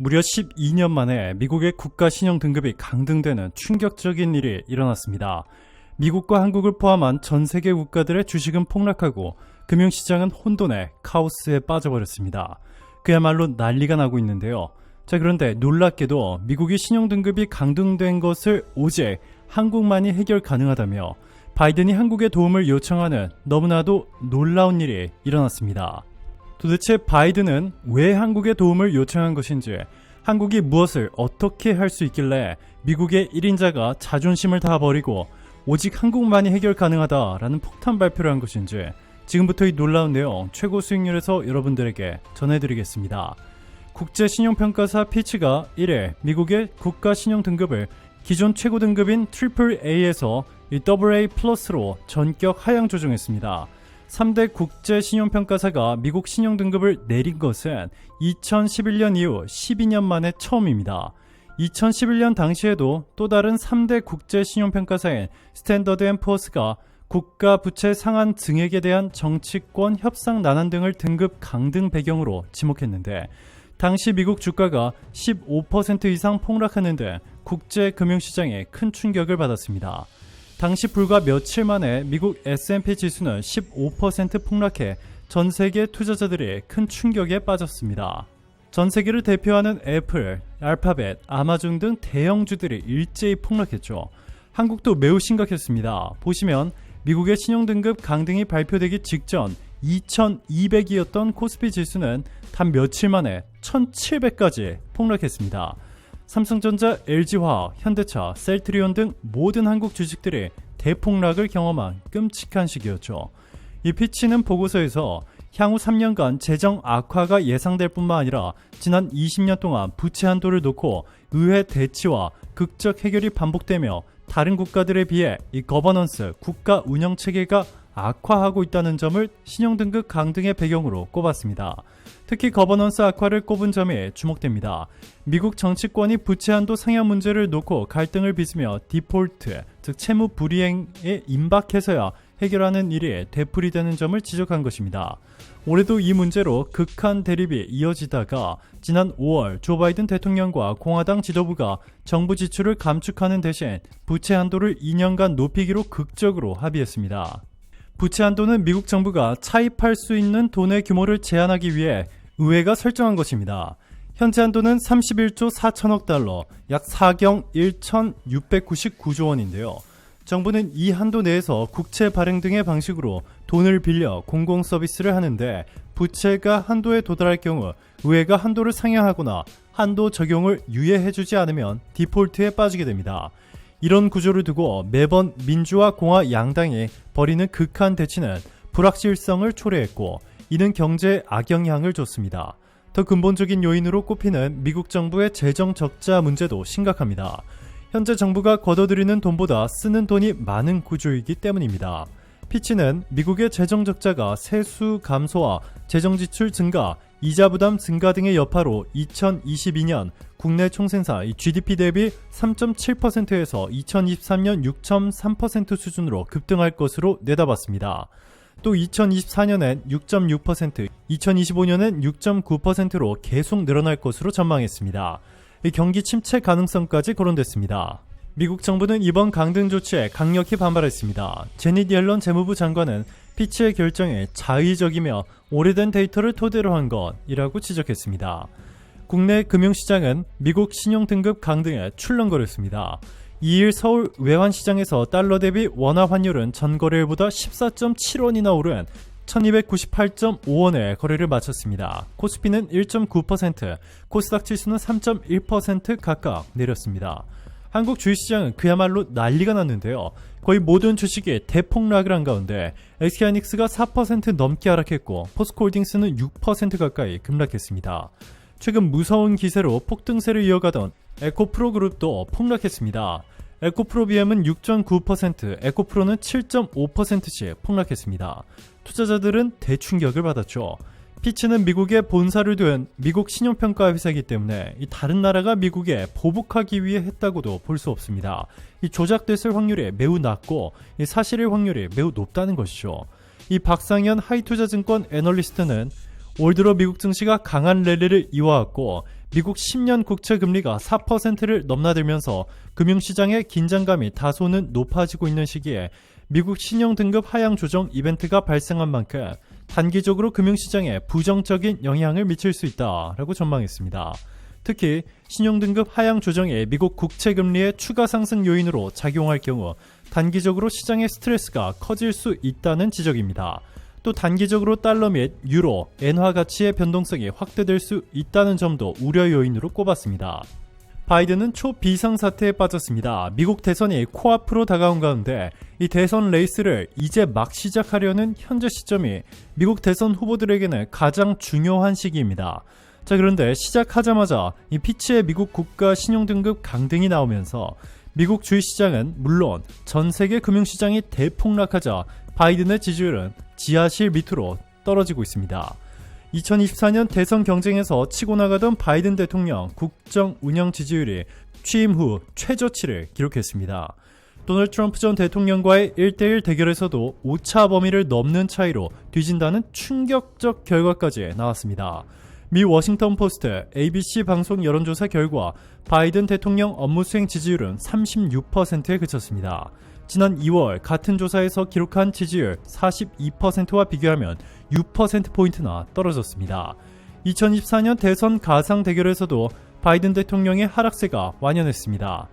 무려 12년 만에 미국의 국가 신용 등급이 강등되는 충격적인 일이 일어났습니다. 미국과 한국을 포함한 전 세계 국가들의 주식은 폭락하고 금융시장은 혼돈의 카오스에 빠져버렸습니다. 그야말로 난리가 나고 있는데요. 자, 그런데 놀랍게도 미국이 신용 등급이 강등된 것을 오직 한국만이 해결 가능하다며 바이든이 한국의 도움을 요청하는 너무나도 놀라운 일이 일어났습니다. 도대체 바이든은 왜 한국의 도움을 요청한 것인지, 한국이 무엇을 어떻게 할 수 있길래 미국의 1인자가 자존심을 다 버리고 오직 한국만이 해결 가능하다라는 폭탄 발표를 한 것인지, 지금부터 이 놀라운 내용 최고 수익률에서 여러분들에게 전해드리겠습니다. 국제신용평가사 피치가 1회 미국의 국가 신용 등급을 기존 최고 등급인 AAA에서 AA 플러스로 전격 하향 조정했습니다. 3대 국제 신용평가사가 미국 신용 등급을 내린 것은 2011년 이후 12년 만에 처음입니다. 2011년 당시에도 또 다른 3대 국제 신용평가사인 스탠더드 앤 푸어스가 국가 부채 상한 증액에 대한 정치권 협상 난한 등을 등급 강등 배경으로 지목했는데 당시 미국 주가가 15% 이상 폭락하는 등 국제 금융시장에 큰 충격을 받았습니다. 당시 불과 며칠 만에 미국 S&P 지수는 15% 폭락해 전 세계 투자자들이 큰 충격에 빠졌습니다. 전 세계를 대표하는 애플, 알파벳, 아마존 등 대형주들이 일제히 폭락했죠. 한국도 매우 심각했습니다. 보시면 미국의 신용등급 강등이 발표되기 직전 2200이었던 코스피 지수는 단 며칠 만에 1700까지 폭락했습니다. 삼성전자, LG화학, 현대차, 셀트리온 등 모든 한국 주식들이 대폭락을 경험한 끔찍한 시기였죠. 이 피치는 보고서에서 향후 3년간 재정 악화가 예상될 뿐만 아니라 지난 20년 동안 부채 한도를 놓고 의회 대치와 극적 해결이 반복되며 다른 국가들에 비해 이 거버넌스 국가 운영 체계가 악화하고 있다는 점을 신용등급 강등의 배경으로 꼽았습니다. 특히 거버넌스 악화를 꼽은 점이 주목됩니다. 미국 정치권이 부채 한도 상향 문제를 놓고 갈등을 빚으며 디폴트, 즉 채무 불이행에 임박해서야 해결하는 일이 되풀이되는 점을 지적한 것입니다. 올해도 이 문제로 극한 대립이 이어지다가 지난 5월 조 바이든 대통령과 공화당 지도부가 정부 지출을 감축하는 대신 부채 한도를 2년간 높이기로 극적으로 합의했습니다. 부채 한도는 미국 정부가 차입할 수 있는 돈의 규모를 제한하기 위해 의회가 설정한 것입니다. 현재 한도는 31조 4천억 달러, 약 4경 1,699조 원인데요. 정부는 이 한도 내에서 국채 발행 등의 방식으로 돈을 빌려 공공 서비스를 하는데 부채가 한도에 도달할 경우 의회가 한도를 상향하거나 한도 적용을 유예해주지 않으면 디폴트에 빠지게 됩니다. 이런 구조를 두고 매번 민주와 공화 양당이 벌이는 극한 대치는 불확실성을 초래했고 이는 경제에 악영향을 줬습니다. 더 근본적인 요인으로 꼽히는 미국 정부의 재정 적자 문제도 심각합니다. 현재 정부가 걷어들이는 돈보다 쓰는 돈이 많은 구조이기 때문입니다. 피치는 미국의 재정 적자가 세수 감소와 재정 지출 증가, 이자 부담 증가 등의 여파로 2022년 국내 총생산 GDP 대비 3.7%에서 2023년 6.3% 수준으로 급등할 것으로 내다봤습니다. 또 2024년엔 6.6%, 2025년엔 6.9%로 계속 늘어날 것으로 전망했습니다. 경기 침체 가능성까지 거론됐습니다. 미국 정부는 이번 강등 조치에 강력히 반발했습니다. 제닛 옐런 재무부 장관은 피치의 결정에 자의적이며 오래된 데이터를 토대로 한 것이라고 지적했습니다. 국내 금융시장은 미국 신용등급 강등에 출렁거렸습니다. 2일 서울 외환시장에서 달러 대비 원화 환율은 전거래일보다 14.7원이나 오른 1298.5원에 거래를 마쳤습니다. 코스피는 1.9%, 코스닥 지수는 3.1% 각각 내렸습니다. 한국 주식시장은 그야말로 난리가 났는데요. 거의 모든 주식이 대폭락을 한 가운데 SK하이닉스가 4% 넘게 하락했고 포스코홀딩스는 6% 가까이 급락했습니다. 최근 무서운 기세로 폭등세를 이어가던 에코프로 그룹도 폭락했습니다. 에코프로비엠은 6.9%, 에코프로는 7.5%씩 폭락했습니다. 투자자들은 대충격을 받았죠. 피치는 미국에 본사를 둔 미국 신용평가 회사이기 때문에 이 다른 나라가 미국에 보복하기 위해 했다고도 볼 수 없습니다. 이 조작됐을 확률이 매우 낮고 이 사실일 확률이 매우 높다는 것이죠. 이 박상현 하이투자증권 애널리스트는 올 들어 미국 증시가 강한 랠리를 이어왔고 미국 10년 국채 금리가 4%를 넘나들면서 금융시장의 긴장감이 다소는 높아지고 있는 시기에 미국 신용 등급 하향 조정 이벤트가 발생한 만큼 단기적으로 금융시장에 부정적인 영향을 미칠 수 있다라고 전망했습니다. 특히 신용등급 하향 조정이 미국 국채 금리의 추가 상승 요인으로 작용할 경우 단기적으로 시장의 스트레스가 커질 수 있다는 지적입니다. 또 단기적으로 달러 및 유로, 엔화 가치의 변동성이 확대될 수 있다는 점도 우려 요인으로 꼽았습니다. 바이든은 초비상사태에 빠졌습니다. 미국 대선이 코앞으로 다가온 가운데 이 대선 레이스를 이제 막 시작하려는 현재 시점이 미국 대선 후보들에게는 가장 중요한 시기입니다. 자, 그런데 시작하자마자 이 피치의 미국 국가 신용등급 강등이 나오면서 미국 주식 시장은 물론 전 세계 금융시장이 대폭락하자 바이든의 지지율은 지하실 밑으로 떨어지고 있습니다. 2024년 대선 경쟁에서 치고 나가던 바이든 대통령 국정 운영 지지율이 취임 후 최저치를 기록했습니다. 도널드 트럼프 전 대통령과의 1대1 대결에서도 오차 범위를 넘는 차이로 뒤진다는 충격적 결과까지 나왔습니다. 미 워싱턴 포스트 ABC 방송 여론조사 결과 바이든 대통령 업무 수행 지지율은 36%에 그쳤습니다. 지난 2월 같은 조사에서 기록한 지지율 42%와 비교하면 6%포인트나 떨어졌습니다. 2024년 대선 가상 대결에서도 바이든 대통령의 하락세가 완연했습니다.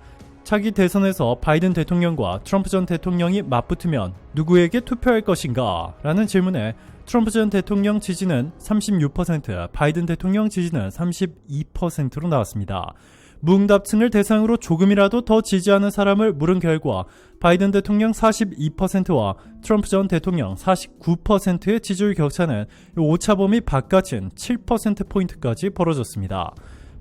차기 대선에서 바이든 대통령과 트럼프 전 대통령이 맞붙으면 누구에게 투표할 것인가? 라는 질문에 트럼프 전 대통령 지지는 36%, 바이든 대통령 지지는 32%로 나왔습니다. 무응답층을 대상으로 조금이라도 더 지지하는 사람을 물은 결과 바이든 대통령 42%와 트럼프 전 대통령 49%의 지지율 격차는 오차범위 바깥인 7%포인트까지 벌어졌습니다.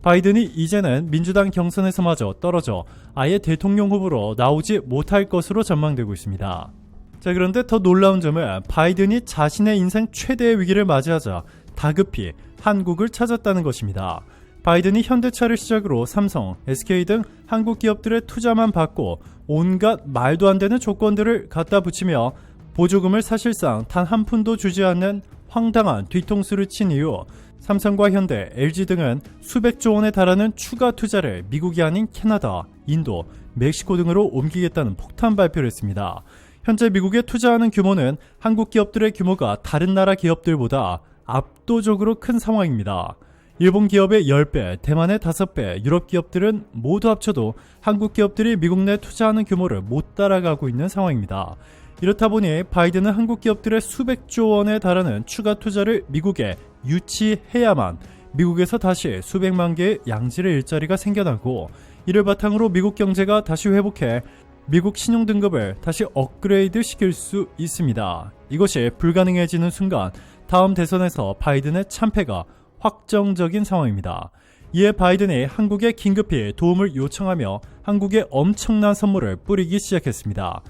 바이든이 이제는 민주당 경선에서마저 떨어져 아예 대통령 후보로 나오지 못할 것으로 전망되고 있습니다. 자, 그런데 더 놀라운 점은 바이든이 자신의 인생 최대의 위기를 맞이하자 다급히 한국을 찾았다는 것입니다. 바이든이 현대차를 시작으로 삼성, SK 등 한국 기업들의 투자만 받고 온갖 말도 안 되는 조건들을 갖다 붙이며 보조금을 사실상 단 한 푼도 주지 않는 황당한 뒤통수를 친 이후 삼성과 현대, LG 등은 수백조 원에 달하는 추가 투자를 미국이 아닌 캐나다, 인도, 멕시코 등으로 옮기겠다는 폭탄 발표를 했습니다. 현재 미국에 투자하는 규모는 한국 기업들의 규모가 다른 나라 기업들보다 압도적으로 큰 상황입니다. 일본 기업의 10배, 대만의 5배, 유럽 기업들은 모두 합쳐도 한국 기업들이 미국 내 투자하는 규모를 못 따라가고 있는 상황입니다. 이렇다 보니 바이든은 한국 기업들의 수백조 원에 달하는 추가 투자를 미국에 유치해야만 미국에서 다시 수백만 개의 양질의 일자리가 생겨나고 이를 바탕으로 미국 경제가 다시 회복해 미국 신용 등급을 다시 업그레이드 시킬 수 있습니다. 이것이 불가능해지는 순간 다음 대선에서 바이든의 참패가 확정적인 상황입니다. 이에 바이든이 한국에 긴급히 도움을 요청하며 한국에 엄청난 선물을 뿌리기 시작했습니다.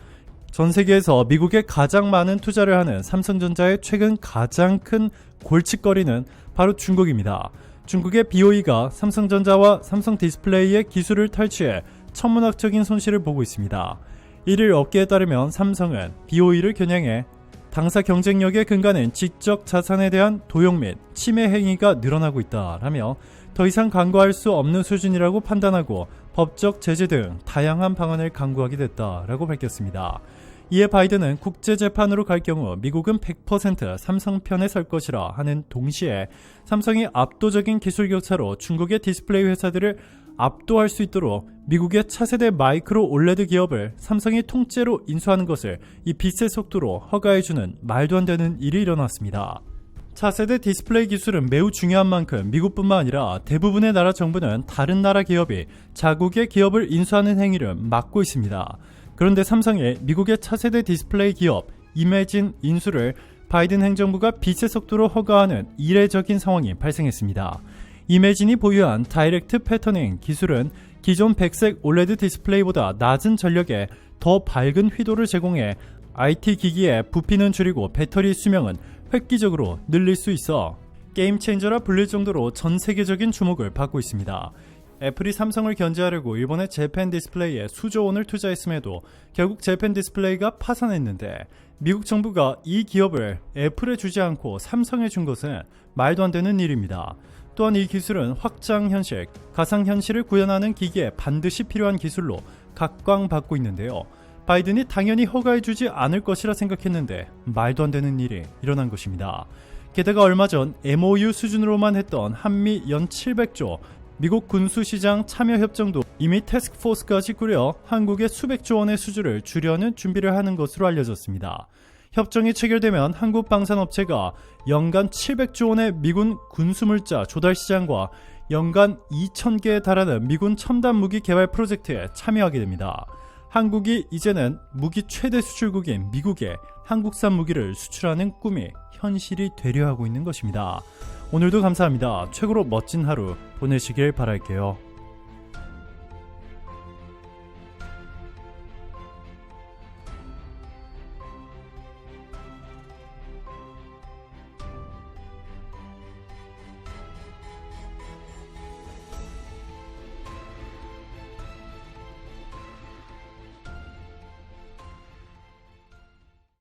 전 세계에서 미국에 가장 많은 투자를 하는 삼성전자의 최근 가장 큰 골칫거리는 바로 중국입니다. 중국의 BOE가 삼성전자와 삼성 디스플레이의 기술을 탈취해 천문학적인 손실을 보고 있습니다. 이를 업계에 따르면 삼성은 BOE를 겨냥해 당사 경쟁력의 근간은 지적 자산에 대한 도용 및 침해 행위가 늘어나고 있다라며 더 이상 강구할 수 없는 수준이라고 판단하고 법적 제재 등 다양한 방안을 강구하게 됐다라고 밝혔습니다. 이에 바이든은 국제재판으로 갈 경우 미국은 100% 삼성 편에 설 것이라 하는 동시에 삼성이 압도적인 기술 격차로 중국의 디스플레이 회사들을 압도할 수 있도록 미국의 차세대 마이크로 올레드 기업을 삼성이 통째로 인수하는 것을 이 빛의 속도로 허가해주는 말도 안 되는 일이 일어났습니다. 차세대 디스플레이 기술은 매우 중요한 만큼 미국뿐만 아니라 대부분의 나라 정부는 다른 나라 기업이 자국의 기업을 인수하는 행위를 막고 있습니다. 그런데 삼성의 미국의 차세대 디스플레이 기업 이매진 인수를 바이든 행정부가 빛의 속도로 허가하는 이례적인 상황이 발생했습니다. 이매진이 보유한 다이렉트 패터닝 기술은 기존 백색 올레드 디스플레이보다 낮은 전력에 더 밝은 휘도를 제공해 IT 기기의 부피는 줄이고 배터리 수명은 획기적으로 늘릴 수 있어 게임 체인저라 불릴 정도로 전 세계적인 주목을 받고 있습니다. 애플이 삼성을 견제하려고 일본의 재팬 디스플레이에 수조 원을 투자했음에도 결국 재팬 디스플레이가 파산했는데 미국 정부가 이 기업을 애플에 주지 않고 삼성에 준 것은 말도 안 되는 일입니다. 또한 이 기술은 확장 현실, 가상 현실을 구현하는 기기에 반드시 필요한 기술로 각광받고 있는데요. 바이든이 당연히 허가해주지 않을 것이라 생각했는데 말도 안 되는 일이 일어난 것입니다. 게다가 얼마 전 MOU 수준으로만 했던 한미 연 700조 미국 군수시장 참여 협정도 이미 태스크포스까지 꾸려 한국의 수백조 원의 수주를 줄여는 준비를 하는 것으로 알려졌습니다. 협정이 체결되면 한국 방산업체가 연간 700조 원의 미군 군수물자 조달 시장과 연간 2,000개에 달하는 미군 첨단 무기 개발 프로젝트에 참여하게 됩니다. 한국이 이제는 무기 최대 수출국인 미국에 한국산 무기를 수출하는 꿈이 현실이 되려 하고 있는 것입니다. 오늘도 감사합니다. 최고로 멋진 하루 보내시길 바랄게요.